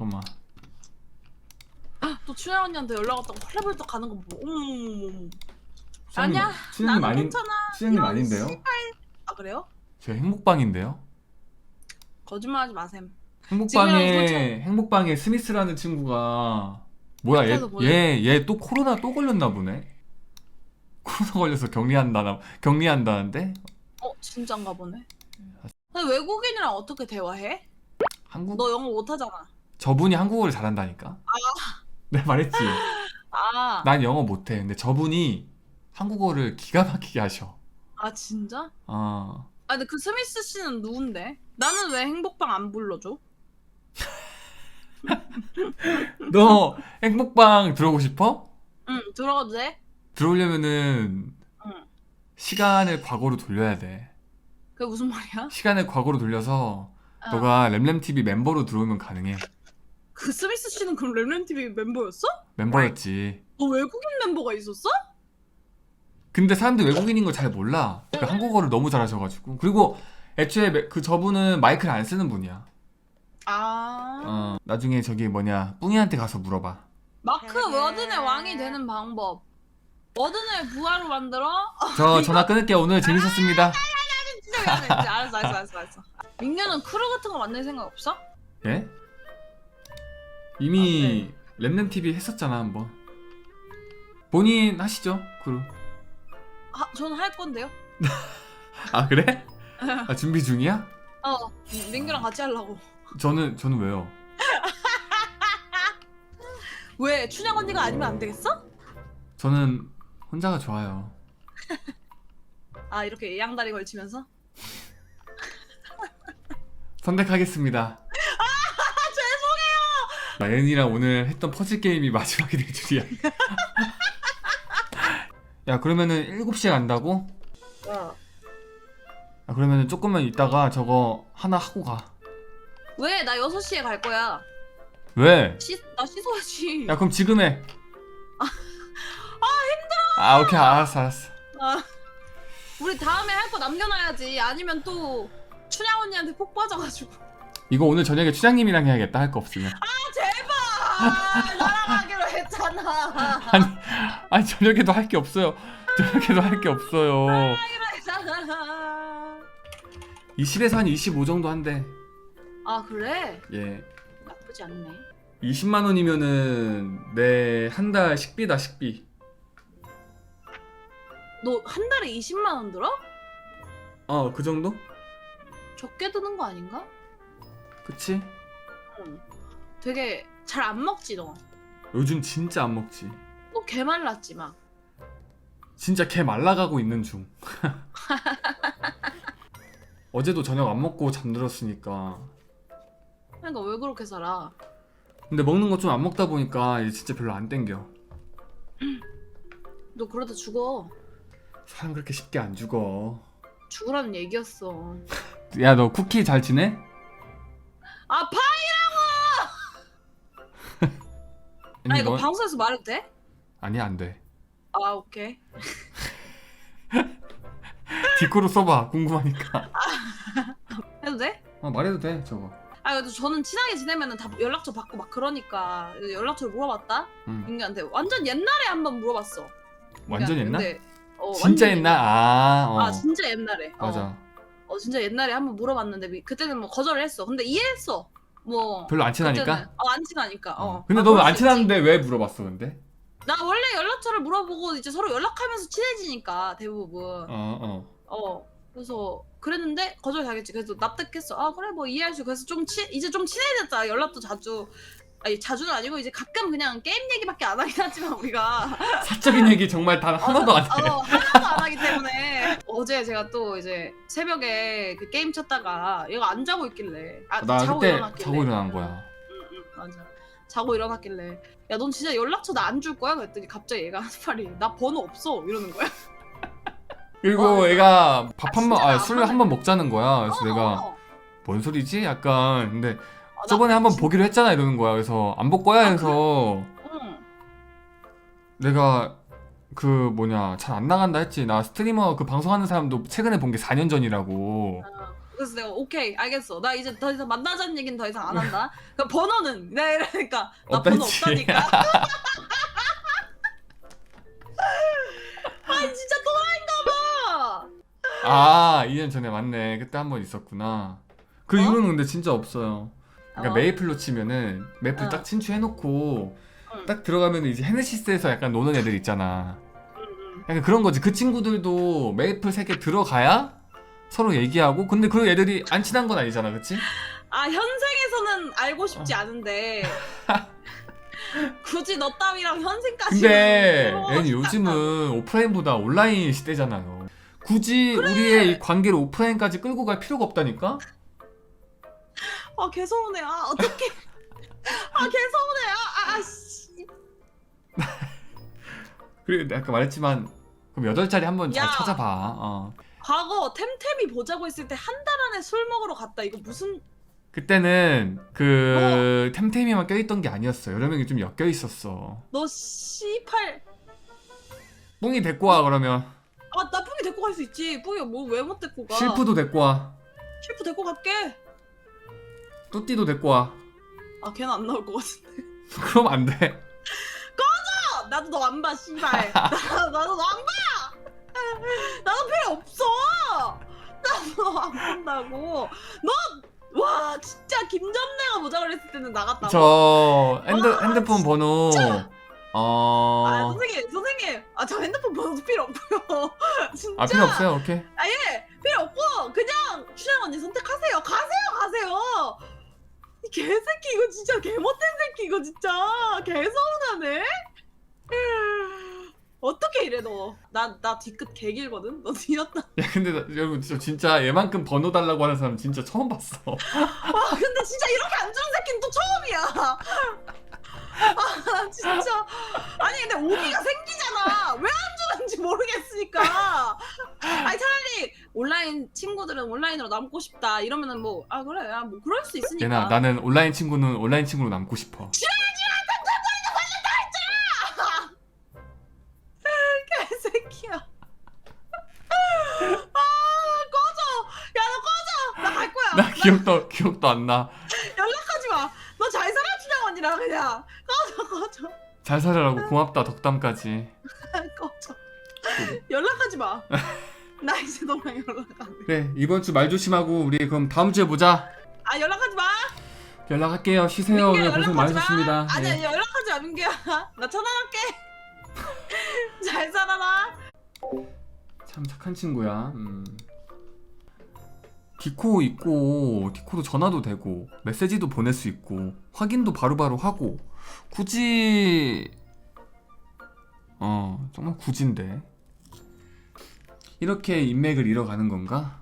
잠깐만. 또 춘향 언니한테 연락 왔다고 헐레벌떡 가는 거 뭐? 어머머머머. 아니야, 나는 아닌 괜찮아. 수장님 이런 아닌데요? 아 그래요? 제가 행복방인데요. 거짓말하지 마셈. 행복방에 행복방에 스미스라는 친구가 뭐야 옆에서 보여. 얘얘 또 코로나 또 걸렸나 보네. 코로나 걸려서 격리한다 격리한다는데 어 진짠가 보네. 근데 외국인이랑 어떻게 대화해? 한국 너 영어 못하잖아. 저분이 한국어를 잘한다니까. 내가 말했지. 아, 난 영어 못해. 근데 저분이 한국어를 기가 막히게 하셔. 아 진짜? 어. 아 근데 그 스미스 씨는 누군데? 나는 왜 행복방 안 불러줘? 너 행복방 들어오고 싶어? 응 들어가도 돼? 들어오려면은 응. 시간을 과거로 돌려야 돼. 그게 무슨 말이야? 시간을 과거로 돌려서 어. 너가 램램TV 멤버로 들어오면 가능해. 그 스미스 씨는 그럼 렘렘 TV 멤버였어? 멤버였지. 너 외국인 멤버가 있었어? 근데 사람들 외국인인 걸 잘 몰라. 그 한국어를 너무 잘하셔가지고. 그리고 애초에 매- 그 저분은 마이크를 안 쓰는 분이야. 아 어, 나중에 저기 뭐냐 뿡이한테 가서 물어봐. 마크 워든의 왕이 되는 방법. 워든을 부하로 만들어? 저 전화 끊을게요. 오늘 재밌었습니다. 진짜 미안해. 알았어, 알았어, 알았어, 알았어. 민규는 크루 같은 거 만들 생각 없어? 예? 이미 램램TV 했었잖아 한번. 본인 하시죠 크루. 아, 저는 할 건데요. 아 그래? 아 준비 중이야? 어, 민규랑 같이 하려고. 저는 저는 왜요? 왜 춘향 언니가 아니면 안 되겠어? 저는 혼자가 좋아요. 아 이렇게 양다리 걸치면서? 선택하겠습니다. 아. 나연이랑 오늘 했던 퍼즐 게임이 마지막이 될 줄이야. 야 그러면은 7시에 간다고? 어. 아, 그러면은 조금만 있다가 저거 하나 하고 가. 왜? 나 6시에 갈 거야. 왜? 씻, 나 씻어야지. 야 그럼 지금 해. 아 힘들어. 아 오케이 알았어 알았어. 아, 우리 다음에 할 거 남겨놔야지. 아니면 또 춘향 언니한테 폭 빠져가지고. 이거 오늘 저녁에 추장님이랑 해야겠다 할 거 없으면. 아 제발! 나랑 하기로 했잖아. 아니 아니 저녁에도 할 게 없어요. 저녁에도 할 게 없어요. 하기로 했잖아. 20에서 한 25 정도 한대. 아 그래? 예. 나쁘지 않네. 20만 원이면은 내 한 달 식비다 식비. 너 한 달에 20만 원 들어? 어 그 정도? 적게 드는 거 아닌가? 그치? 응. 되게 잘 안 먹지 너. 요즘 진짜 안 먹지. 너 개 말랐지 막. 진짜 개 말라가고 있는 중. 어제도 저녁 안 먹고 잠들었으니까. 그러니까 왜 그렇게 살아? 근데 먹는 거 좀 안 먹다 보니까 이제 진짜 별로 안 땡겨. 너 그러다 죽어. 사람 그렇게 쉽게 안 죽어. 죽으라는 얘기였어. 야 너 쿠키 잘 지내? 이거 너- 방송에서 말해도 돼? 아니 안 돼. 아 오케이. 디코로 써봐 궁금하니까. 해도 돼? 어 말해도 돼 저거. 아 그래도 저는 친하게 지내면은 다 연락처 받고 막 그러니까 연락처를 물어봤다. 응. 민규한테 완전 옛날에 한 번 물어봤어. 완전 민규한테. 옛날? 근데, 어, 진짜 완전 옛날? 아, 어. 아 진짜 옛날에. 어. 맞아. 어 진짜 옛날에 한 번 물어봤는데 미- 그때는 뭐 거절을 했어. 근데 이해했어. 뭐 별로 안 친하니까? 그때는. 어, 안 친하니까. 어. 근데 아, 너는 그럴 안수 친한데 왜 물어봤어 근데? 나 원래 연락처를 물어보고 이제 서로 연락하면서 친해지니까 대부분. 어 어. 어. 그래서 그랬는데 거절 당했지. 그래서 납득했어. 아 그래 뭐 이해할 수. 그래서 좀 친, 이제 좀 친해졌다. 연락도 자주. 아니 자주는 아니고 이제 가끔 그냥 게임 얘기밖에 안 하긴 하지만 우리가 사적인 얘기 정말 단 하나도 안 해. 어, 하나도 안 하기 때문에 어제 제가 또 이제 새벽에 그 게임 쳤다가 얘가 안 자고 있길래 아 나 자고 그때 일어났길래 자고 일어난 거야. 응 응 맞아 자고 일어났길래 야 넌 진짜 연락처 나 안 줄 거야? 그랬더니 갑자기 얘가 하는 말이 나 번호 없어 이러는 거야 그리고 어, 애가 밥한 번, 진짜 아, 나 술을 한 번 먹자는 거야. 그래서 내가 어, 뭔 소리지? 약간 근데 어, 나 저번에 한 번 진- 보기로 했잖아 이러는 거야. 그래서 안 볼 거야 아, 해서 응. 내가 그 뭐냐 잘 안 나간다 했지. 나 스트리머 그 방송하는 사람도 최근에 본 게 4년 전이라고. 어, 그래서 내가 오케이 알겠어. 나 이제 더 이상 만나자는 얘기는 더 이상 안 한다. 그 번호는 내가 이러니까 나 번호 없다지. 없다니까. 아니 진짜 또라이인가 봐. 아 2년 전에 맞네 그때 한 번 있었구나 그 어? 이후로는 근데 진짜 없어요 그러니까 어. 메이플로 치면은 메이플 어. 딱 친추해놓고 응. 딱 들어가면 이제 헤네시스에서 약간 노는 애들 있잖아. 약간 그런 거지 그 친구들도 메이플 세계 들어가야 서로 얘기하고 근데 그 애들이 안 친한 건 아니잖아 그치? 아 현생에서는 알고 싶지 어. 않은데 굳이 너 따위랑 현생까지. 근데 얘는 요즘은 오프라인보다 온라인 시대잖아요 굳이 우리의 이 관계를 오프라인까지 끌고 갈 필요가 없다니까? 아 개서운해. 아 어떡해. 아 개서운해. 아, 아 씨. 그리고 아까 말했지만 그럼 여덟 자리 한번 잘 야. 찾아봐 어. 과거 템템이 보자고 했을 때 한 달 안에 술 먹으러 갔다. 이거 무슨 그때는 그 템템이만 껴있던 게 아니었어 여러 명이 좀 엮여 있었어 너 씨팔. 뿡이 데리고 와 그러면 아 나쁘게 데리고 갈 수 있지. 뿌이 뭐왜 못 데리고 가? 실프도 데리고 와 실프 데리고 갈게. 뚜띠도 데리고 와 아 걔는 안 나올 것 같은데. 그럼 안돼 아, 나도 너 안 봐, 씨발. 나, 나도 너 안 봐. 나도 필요 없어. 나도 너 안 본다고. 너, 와, 진짜 김전래가 보자 그랬을 때는 나갔다고. 저 핸드, 와, 핸드폰 번호 아, 어... 선생님, 선생님. 아, 저 핸드폰 번호도 필요 없고요. 진짜. 아 필요 없어요 오케이 아, 예. 필요 없고, 그냥 춘향 언니 선택하세요. 가세요, 가세요. 이 개새끼, 이거 진짜 개못된 새끼, 이거 진짜. 개서운하네? 어떻게 이래, 너. 나, 나 뒤끝 개 길거든? 너 뒤였다. 야 근데 나, 여러분 저 진짜 얘만큼 번호 달라고 하는 사람 진짜 처음 봤어 와, 근데 진짜 이렇게 안 주는 새끼는 또 처음이야. 아, 진짜. 아니, 근데 오기가 생기잖아. 왜 안 주는지 모르겠으니까. 아니, 차라리 온라인 친구들은 온라인으로 남고 싶다. 이러면은 뭐, 아, 그래. 아, 뭐, 그럴 수 있으니까. 얘나 나는 온라인 친구는 온라인 친구로 남고 싶어 나. 나 기억도 기억도 안 나 연락하지 마. 너 잘 살아, 춘향 언니랑 그냥. 꺼져, 꺼져. 잘 살아라고 고맙다 덕담까지 꺼져. 연락하지 마. 나 이제 너랑 연락 안 해. 그래 이번 주 말 조심하고 우리 그럼 다음 주에 보자 아 연락하지 마. 연락할게요 쉬세요 민규야, 오늘 고생 연락하지 많으셨습니다 마. 아니 네. 아니 연락하지 마 민규야. 나 전화할게. 잘 살아라. 참 착한 친구야. 음. 디코 있고 디코도 전화도 되고 메시지도 보낼 수 있고 확인도 바로바로 하고 굳이 어 정말 굳인데 이렇게 인맥을 잃어가는 건가?